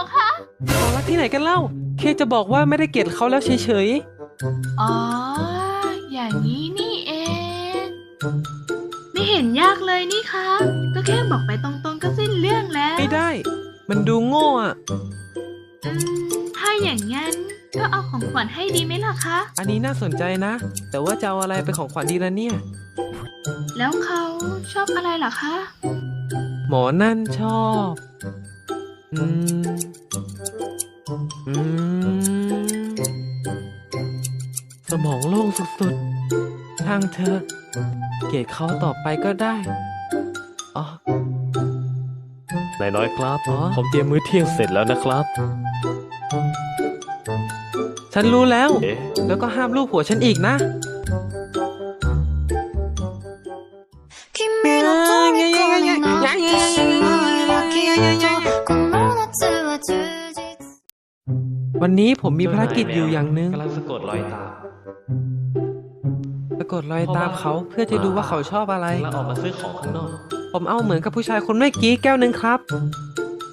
รอคะของรักที่ไหนกันเล่าแค่จะบอกว่าไม่ได้เกลียดเขาแล้วเฉยอ๋อ อย่างนี้นี่เอง ไม่เห็นยากเลยนี่คะ ก็แค่บอกไปตรงๆก็สิ้นเรื่องแล้วๆไม่ได้ มันดูโง่อะอืมถ้าอย่างนั้นก็เอาของขวัญให้ดีไหมล่ะคะ อันนี้น่าสนใจนะ แต่ว่าจะเอาอะไรเป็นของขวัญดีล่ะเนี่ย แล้วเขาชอบอะไรล่ะคะ หมอนั่นชอบอืมอืม สมองโล่งสุดๆช่างเธอะเกลียดเขาต่อไปก็ได้ อ๋อนายน้อยครับอ๋อผมเตรียมมื้อเที่ยงเสร็จแล้วนะครับ ฉันรู้แล้วเอ๊ะแล้วก็ห้ามลูกผัวฉันอีกนะ วันนี้ผมมีภารกิจอยู่อย่างหนึ่งกำลังสะกดรอยตามสะกดรอยตามเขาเพื่อจะดูว่าเขาชอบอะไรแล้วออกมาซื้อของข้างนอก ผมเอาเหมือนกับผู้ชายคนเมื่อกี้แก้วหนึ่งครับ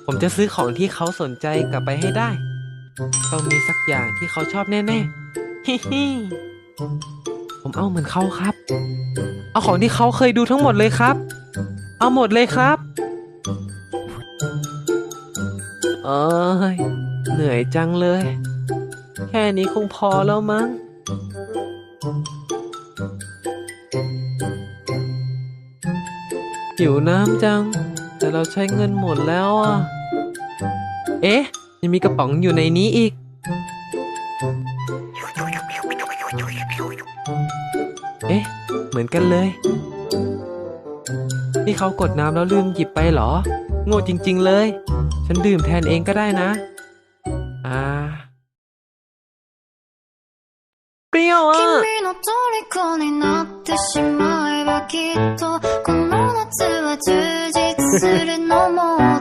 ผมจะซื้อของที่เขาสนใจกลับไปให้ได้ ต้องมีสักอย่างที่เขาชอบแน่ๆฮิฮิผมเอาเหมือนเขาครับ เอาของที่เขาเคยดูทั้งหมดเลยครับ เอาหมดเลยครับ เอ้ย เหนื่อยจังเลย แค่นี้คงพอแล้วมั้ง หิวน้ำจัง แต่เราใช้เงินหมดแล้วอะ เอ๊ะ ยังมีกระป๋องอยู่ในนี้อีก เอ๊ะ เหมือนกันเลย นี่เขากดน้ำแล้วลืมหยิบไปเหรอ โง่จริง ๆ เลย ฉันดื่มแทนเองก็ได้นะ の虜になってしまえばきっとこの夏は充実するのも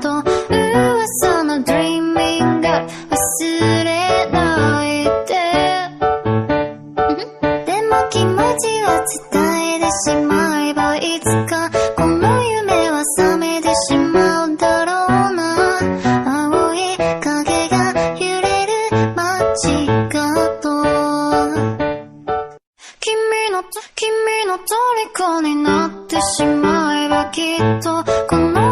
君の虜になってしまえばきっとこの